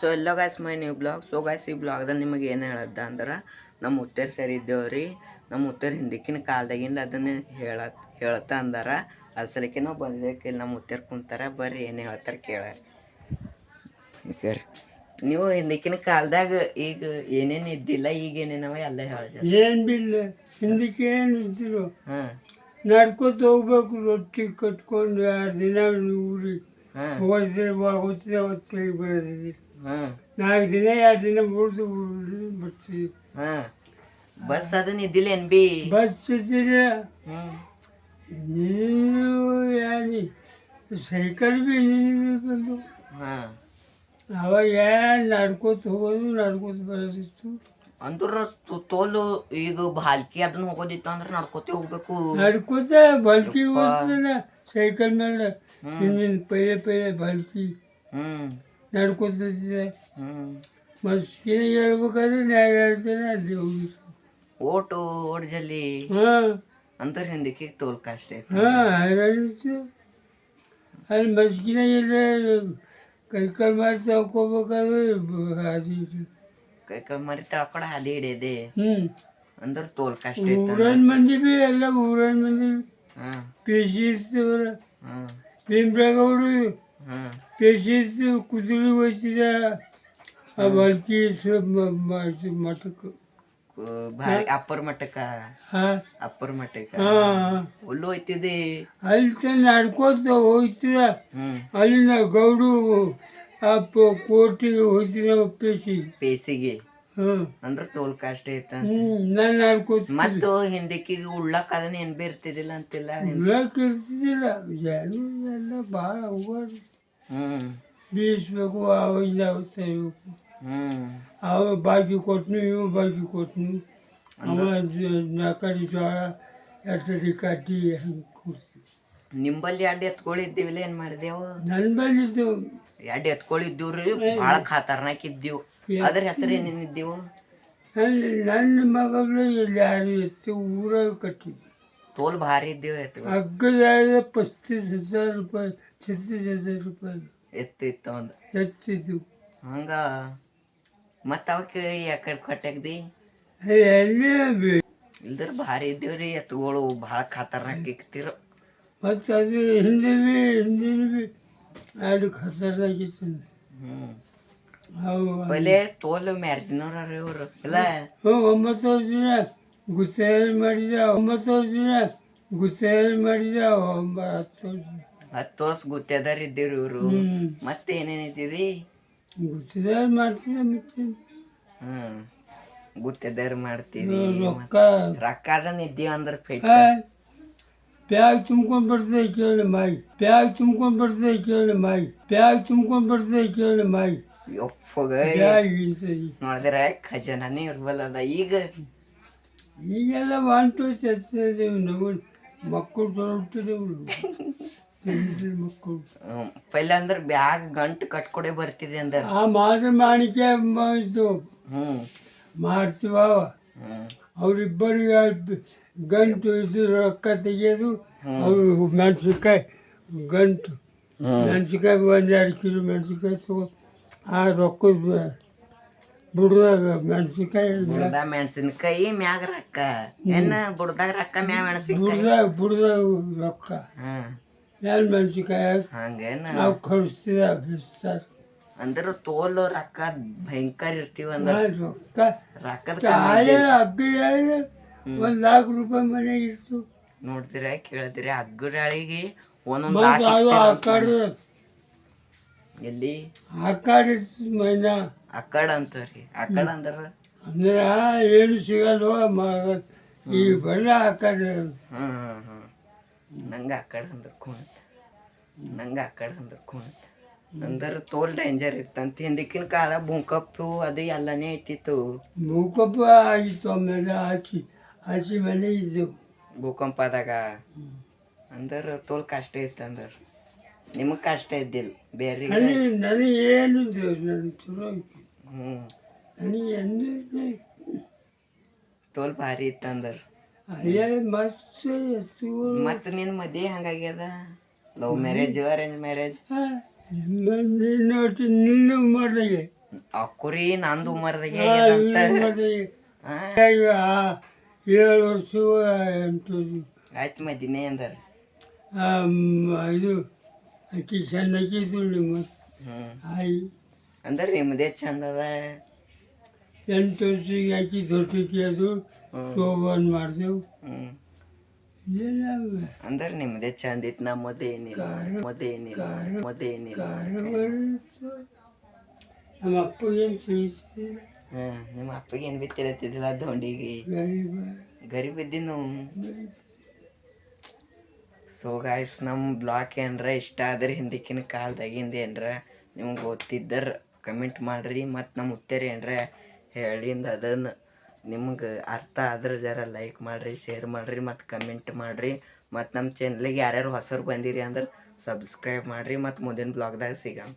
So hello guys my new blog so guys ಈ ಬ್ಲಾಗ್ದಾಗ ನಿಮಗೆ ಏನು ಹೇಳದ್ದ ಅಂದ್ರೆ ನಮ್ಮ ಉತ್ತರ ಸರಿ ರೀ ನಮ್ಮ ಉತ್ತರ ಹಿಂದಿಕ್ಕಿನ ಕಾಲದಾಗಿಂದ ಅದನ್ನು ಹೇಳ ಹೇಳತ್ತ ಅಂದಾರ. ಅಸಲಿಕ್ಕೆ ಸಲಕ್ಕೆ ನಾವು ಇಲ್ಲಿ ನಮ್ಮ ಉತ್ತರ ಕುಂತಾರ. ಬರ್ರಿ ಏನು ಹೇಳ್ತಾರೆ ಕೇಳಿ ನೀವು ಹಿಂದಿಕ್ಕಿನ ಕಾಲದಾಗ ಈಗ ಏನೇನು ಇದ್ದಿಲ್ಲ ಈಗ ಏನೇನವ ಎಲ್ಲ ಏನ್ ಬಿಲ್ಲ ಹಿಂದಕ್ಕೆ ಏನು ಹಾಂ. ನಡ್ಕೊತ ಹೋಗ್ಬೇಕು ರೊಟ್ಟಿ ಕಟ್ಕೊಂಡು ಎರಡು ದಿನ ಊರಿ ಹಾಂ. ಹೋದ್ರೆ ಹೋಗ್ತದೆ ಹೊತ್ತಿಗೆ ಬರೋದಿಲ್ಲ ಹಾಂ ನಾಲ್ಕು ದಿನ ಎರಡು ದಿನ ಬಿಡ್ದು ಬರ್ತೀವಿ ಹಾಂ ಬಸ್ ಅದನ್ನ ಇದ್ದಿಲ್ಲ ಏನ್ ಬಿ ಬಸ್ ಇದ್ದಿಲ್ಲ ಹ್ಞೂ ನೀನು ಯಾನಿ ಸೈಕಲ್ ಬಿ ನೀನು ಬಂದು ಹಾಂ ಅವಾಗ ಏನು ನಡ್ಕೊತ ಹೋಗೋದು ನಡ್ಕೊತ ಬರೋದಿತ್ತು ಅಂದ್ರ ತೋ- ತೋಲು ಈಗ ಬಾಲ್ಕಿ ಅದನ್ನ ಹೋಗೋದಿತ್ತು ಅಂದ್ರೆ ನಡ್ಕೋತಿ ಹೋಗ್ಬೇಕು ನಡ್ಕೊತ ಬಲ್ಕಿ ಹೋಗ್ತಾನೆ ಸೈಕಲ್ ಮೇಲೆ ಹಿಂದಿನ ಪೈಲೆ ಪೈಲೆ ಬಲ್ಕಿ ಹ್ಮ್ ನಡ್ಕೊತಿದ್ದೆ ಹ್ಮ್ ಮಸ್ಕಿನ ಹೇಳ್ಬೇಕಾದ್ರೆ ನ್ಯಾಯ ಹೇಳ್ತೇನೆ ಅಲ್ಲಿ ಹೋಗಿ ಓಟು ಓಟ್ ಜಲ್ಲಿ ಹಾಂ ಅಂತರ್ ಹಿಂದಕ್ಕೆ ತೋಲ್ ಕಷ್ಟ ಐತಿ ಹಾಂ ಹೈರಾಣಿತ್ತು ಅಲ್ಲಿ ಮಸ್ಕಿನ ಎಲ್ಲ ಕೈ ಕಾಲು ಮಾಡಿ ತಗೋಬೇಕಾದ್ರೆ ಅದು ಕೈ ಕೈ ಮರಿ ತಳ್ಕೊಡ ಹಾದಿ ಹಿಡಿಯದೆ ಹ್ಞೂ ಅಂದ್ರ ತೋಲ್ ಕಷ್ಟ ಐತಿ ಊರನ್ ಮಂದಿ ಬಿ ಎಲ್ಲ ಊರನ್ ಮಂದಿ ಹ್ಮ್ ಪೇಶಿ ಇರ್ತವ್ರ ಹ್ಮ್ ಭೀಮ್ರಾಗೌಡು ಹ್ಮ್. ಪೇಶಿ ಇರ್ತು ಕುದುರೆ ಹೋಯ್ತಿದ ಆ ಬಲ್ಕಿ ಮಠಕ್ಕೆ ಭಾರಿ ಅಪ್ಪರ್ ಮಠಕ್ಕ? ಹಾಂ? ಅಪ್ಪರ್ ಮಠಕ್ಕ? ಹಾಂ. ಹುಲ್ಲು ಹೋಯ್ತಿದಿ ಅಲ್ಲಿ ನಡ್ಕೋತ ಹೋಯ್ತದ ಅಲ್ಲಿನ ಗೌಡು ಅಪ್ಪ ಕೋಟಿಗೆ ಹೋಯ್ತಿದ ಪೇಸಿಗೆ ಹಾಂ. ಅಂದ್ರ ತೋಲ್ ಕಷ್ಟ ಐತ ನಾನು ನಡ್ಕೋತ ಮತ್ತು ಹಿಂದಕ್ಕಿಗೆ ಉಳ್ಳಕ್ ಅದನ್ನ ಏನ್ ಬೀರ್ತಿದಿಲ್ಲ ಇರ್ತಿದಿಲ್ಲ ಅಂತಿಲ್ಲ? ಉಳ್ಳಕ್ಕೆ ಇರ್ತಿದ್ದಿಲ್ಲ. ಜನ ಎಲ್ಲ ಭಾಳ ಹೋಗೋದು ಹ್ಮ್ ಬೀಸ್ಬೇಕು ಅವಾಗಿಂದ ಅವಾಗ ತರಬೇಕು ಹ್ಮ್ ಅವ ಬಾಕಿ ಕೊಟ್ನು ಇವ ಬಾಕಿ ಕೊಟ್ನು ಅವ ನಾಲ್ಕಡಿ ಜೋಳ ಎಟ್ಟಡಿ ಕಟ್ಟಿ ಹಂಗೆ ಕೊಡ್ತೀವಿ ನಿಂಬಲ್ಲಿ ಎರಡು ಎತ್ಕೊಳ್ಳಿದ್ದೀವಿಲ್ಲ ಏನ್ ಮಾಡಿದೆವು ನನ್ನ ಬಲ್ಲಿದ್ದು ಎರಡು ಎತ್ಕೊಳ್ಳಿದ್ದೀವ್ರಿ ಭಾಳ ಖಾತರ್ನಾಕ್ ಇದ್ದೀವು ಅದ್ರ ಹೆಸರು ಏನೇನಿದ್ದೀವು ನನ್ನ ನನ್ನ ಮಗಳು ಇಲ್ಲಿ ಯಾರು ಎತ್ತು ಊರಾಗ ಕಟ್ಟಿದ್ವಿ ತೋಲ್ ಭಾರಿ ಇದ್ದೀವು ಎತ್ತು ಅಗ್ಗದಾದ ಪಸ್ತೀಸ್ ಹಜಾರ್ ರೂಪಾಯಿ ಛತ್ತೀಸ್ ಹಜಾರ್ ರೂಪಾಯಿ ಎತ್ತು ಇತ್ತು ಒಂದು ಎತ್ತಿದ್ದು ಹಂಗ ಮತ್ತ ಅವಕ್ಕೆ ಯಾಕಡೆ ಕಟ್ಟಾಗ್ದಿ ಎಲ್ಲೇ ಬೇ ಇಲ್ದ್ರ ಭಾರಿ ಇದ್ದೀವ್ರಿ ಎತ್ತುಗಳು ಭಾಳ ಖಾತರ್ನಾಕ್ ಇಕ್ತಿರ ಮತ್ತು ಅದ್ರ ಹಿಂದೆ ಬಿ ಹಿಂದಿನ ಬಿ ಎರಡು ಖತರ್ನಾಗಿತ್ತು ಹ್ಮ್ ಅವು ಪೈಲೆ ತೋಲ್ ಮ್ಯಾರ್ಜಿನವ್ರ ಇವ್ರು ಇಲ್ಲ ಹ್ಞೂ ಒಂಬತ್ತು ದಿನ ಗುತ್ತೇರಿ ಮಾಡಿದ ಒಂಬತ್ತು ದಿನ ಗುತ್ತೇರಿ ಮಾಡಿದ ಒಂಬ ಹತ್ತು ಹತ್ತು ವರ್ಷ ಗುತ್ತೇದಾರ ಇದ್ದೀರಿ ಇವರು ಮತ್ತೆ ಏನೇನ್ ಇದ್ದೀವಿ ಗುತ್ತೇದಾರಿ ಮಾಡ್ತಿದ್ದ ಮತ್ತೆ. ಹ್ಮ್. ಗುತ್ತೇದಾರ ಮಾಡ್ತೀವಿ ರೊಕ್ಕ ರೊಕ್ಕ. ಅದನ್ನ ಇದ್ದೀವಿ ಅಂದ್ರೆ ಫಿಟ್ ಪ್ಯಾಗ್ ತುಂಬ್ಕೊಂಡು ಬರ್ತದೆ ಕೇಳಿ ಮಾಯಿ ಪ್ಯಾಗ್ ತುಂಬ್ಕೊಂಡು ಬರ್ತದೆ ಕೇಳಿ ಮಾಯಿ ಪ್ಯಾಗ್ ತುಂಬ್ಕೊಂಡು ಬರ್ತದೆ ಕೇಳಿ ಮಾಯಿ ಯಪ್ಪಗ. ನೋಡಿದ್ರೆ ಖಜಾನಾನೇ ಇರ್ಬಲ್ಲ ಈಗ ಈಗೆಲ್ಲ ವಾಂಟು ಚಚ್ಚಿದ್ದೇವೆ ನಾವು ಮಕ್ಕಳು ತೊಗೊಳ್ತಿದ್ದೇವೆ ಮಕ್ಕಳು ಹ್ಮ್, ಪೈಲೆ ಅಂದ್ರೆ ಬ್ಯಾಗ್ ಗಂಟು ಕಟ್ಕೊಡೆ ಬರ್ತಿದೆ ಅಂದ್ರ ಆ ಮಾತ್ರ ಮಾಣಿಕ್ಯ ಇದು ಹ್ಮ್ ಮಾಡ್ತೀವ ಹ್ಮ್ ಅವರಿಬ್ಬರಿಗೆ ಗಂಟು ಇದು ರೊಕ್ಕ ತೆಗೆಯೋದು ಅವರು ಮೆಣಸಿನ್ಕಾಯಿ ಗಂಟು ಮೆಣಸಿನ್ಕಾಯಿ ಒಂದು ಎರಡು ಕಿಲೋ ಮೆಣಸಿನ್ಕಾಯಿ ತಗೋ ಆ ರೊಕ್ಕದ ಬುಡ್ದಾಗ ಮೆಣಸಿನ್ಕಾಯಿ ಬುಡ್ದ ಮೆಣಸಿನ್ಕಾಯಿ ಮ್ಯಾಗ ರೊಕ್ಕ. ಏನ ಬುಡ್ದಾಗ ರೊಕ್ಕ ಮ್ಯಾಗ ಮೆಣಸಿನಕಾಯಿ? ಬುಡದಾಗ ಬುಡ್ದಾಗ ರೊಕ್ಕ. ಮ್ಯಾಲ ಮೆಣಸಿನಕಾಯಿ ಹಂಗೇನ? ನಾವು ಕಳಿಸ್ತೀವಿ ಅಂದ್ರೆ ಅಂದ್ರ ತೋಲ್ ರೊಕ್ಕ ಭಯಂಕರ ಇರ್ತೀವಿ ಅಂದ್ರೆ. ರೊಕ್ಕ ರೊಕ್ಕದ ಹಾಳೆ ಅಗ್ಗ ಒಂದು ಲಾಖ ರೂಪಾಯಿ ಮನೆ ಇತ್ತು. ನೋಡ್ತೀರ ಕೇಳ್ತೀರಿ ಅಗ್ಗಡಾಳಿಗೆ ಒಂದೊಂದು ಎಲ್ಲಿ? ಆ ಕಡೆ ಇರ್ತದೆ ಮೈನಾ ಅಕ್ಕಡ ಅಂತಾರ್ರಿ. ಅಕ್ಕಡ ಅಂದ್ರ ಅಂದ್ರೆ ಏನು ಸಿಗಲ್ವ ಮಗ ಈ ಬಣ್ಣ ಆ ಕಡೆ. ಹ್ಮ್ ಹ್ಮ್ ಹ್ಮ್. ನಂಗ ಅಕ್ಕಡ ಅಂದ್ರ ಕುಂತ ನಂಗ ಅಕ್ಕಡ ಅಂದ್ರ ಕುಂತ ಅಂದ್ರ ತೋಲ್ ಡೇಂಜರ್ ಇರ್ತಂತ ಹಿಂದಕ್ಕಿನ ಕಾಲ ಭೂಕಂಪು ಅದು ಎಲ್ಲನೇ ಐತಿತ್ತು. ಭೂಕಂಪ ಆಗಿತ್ತು ಆಮೇಲೆ ಆಚಿ ಆಚಿ ಮನೆ ಇದ್ದು. ಭೂಕಂಪದಾಗ ಅಂದ್ರ ತೋಲ್ ಕಷ್ಟ ಇತ್ತು ಅಂದ್ರ ನಿಮಗ್ ಕಷ್ಟ ಇದ್ದಿಲ್ಲ. ಬೇರೆ ನನಗೆ ನನಗೆ ಏನು ನನಗೆ ಚಲೋ ಐತಿ. ಹ್ಮ್. ನನಗೆ ಎಂದೂ ತೋಲ್ ಭಾರಿ ಇತ್ತಂದ್ರೆ ಮತ್ತೆ ಅಲ್ಲೇ ಮಸ್ತ್ ಎತ್ತುಗಳು ಮತ್ತ ನಿನ್ ಮದ್ವೆ ಹಂಗಾಗ್ಯದ? ಲವ್ ಮ್ಯಾರೇಜ್ ಅರೇಂಜ್ ಮ್ಯಾರೇಜ್ ನಿನ್ನ ನಿನ್ನ ಮಾಡಿದಾಗೆ ಅಕ್ಕುರಿ ನಂದು ಉಮರ್ದಾಗ ಏಳು ವರ್ಷ ಎಂಟು ಆಯ್ತು ಮದಿನೇ ಅಂದರು. ಇದು ಆಕಿ ಸಣ್ಣಕ್ಕಿದ್ದು ನಿಮ್ಮ ಹ್ಮ್ ಆಯಿ ಅಂದ್ರೆ ನಿಮ್ದೇ ಚಂದ ಅದ ಎಂಟು ವರ್ಷಕ್ಕೆ ಆಕಿ ದೊಡ್ಡಕ್ಕೆ ಅದು ಹ್ಮ್. ಶೋಭನ್ ಮಾಡಿದೆವು ಹ್ಮ್ ಇಲ್ಲ ಅಂದ್ರೆ ನಿಮ್ದೇ ಚಂದ ಇತ್ತು ನಮ್ಮದೇ ಏನಿಲ್ಲ ನಮ್ಮದೇ ಏನಿಲ್ಲ ನಮ್ಮದೇ ಏನಿಲ್ಲ ನಮ್ಮ ಅಪ್ಪಗೇನು ತಿಳಿಸಿಲ್ಲ ಹ್ಮ್ ನಿಮ್ಮ ಅಪ್ಪಗೆ ಏನ್ ಬಿತ್ತಿರತ್ತಿದ್ದಿಲ್ಲ ದೊಂಡಿಗೆ ಗರೀಬ ಗರೀಬ್ ಇದ್ದೀನು ಸೊ ಗಾಯ್ಸ್ ನಮ್ಮ ಬ್ಲಾಗ್ ಏನರ ಇಷ್ಟ ಆದ್ರೆ ಹಿಂದಿಕ್ಕಿನ ಕಾಲದಾಗಿಂದ ಏನರ ನಿಮ್ಗೆ ಗೊತ್ತಿದ್ದರ ಕಮೆಂಟ್ ಮಾಡಿರಿ. ಮತ್ತು ನಮ್ಮ ಉತ್ತೇರಿ ಏನರ ಹೇಳಿಂದ ಅದನ್ನು ನಿಮ್ಗೆ ಅರ್ಥ ಆದ್ರೆ ಜರ ಲೈಕ್ ಮಾಡಿರಿ ಶೇರ್ ಮಾಡಿರಿ, ಮತ್ತು ಕಮೆಂಟ್ ಮಾಡಿರಿ. ಮತ್ತು ನಮ್ಮ ಚಾನಲಿಗೆ ಯಾರ್ಯಾರು ಹೊಸರು ಬಂದಿರಿ ಅಂದ್ರೆ ಸಬ್ಸ್ಕ್ರೈಬ್ ಮಾಡಿರಿ. ಮತ್ತು ಮುಂದಿನ ಬ್ಲಾಗ್ದಾಗ ಸಿಗಮ್.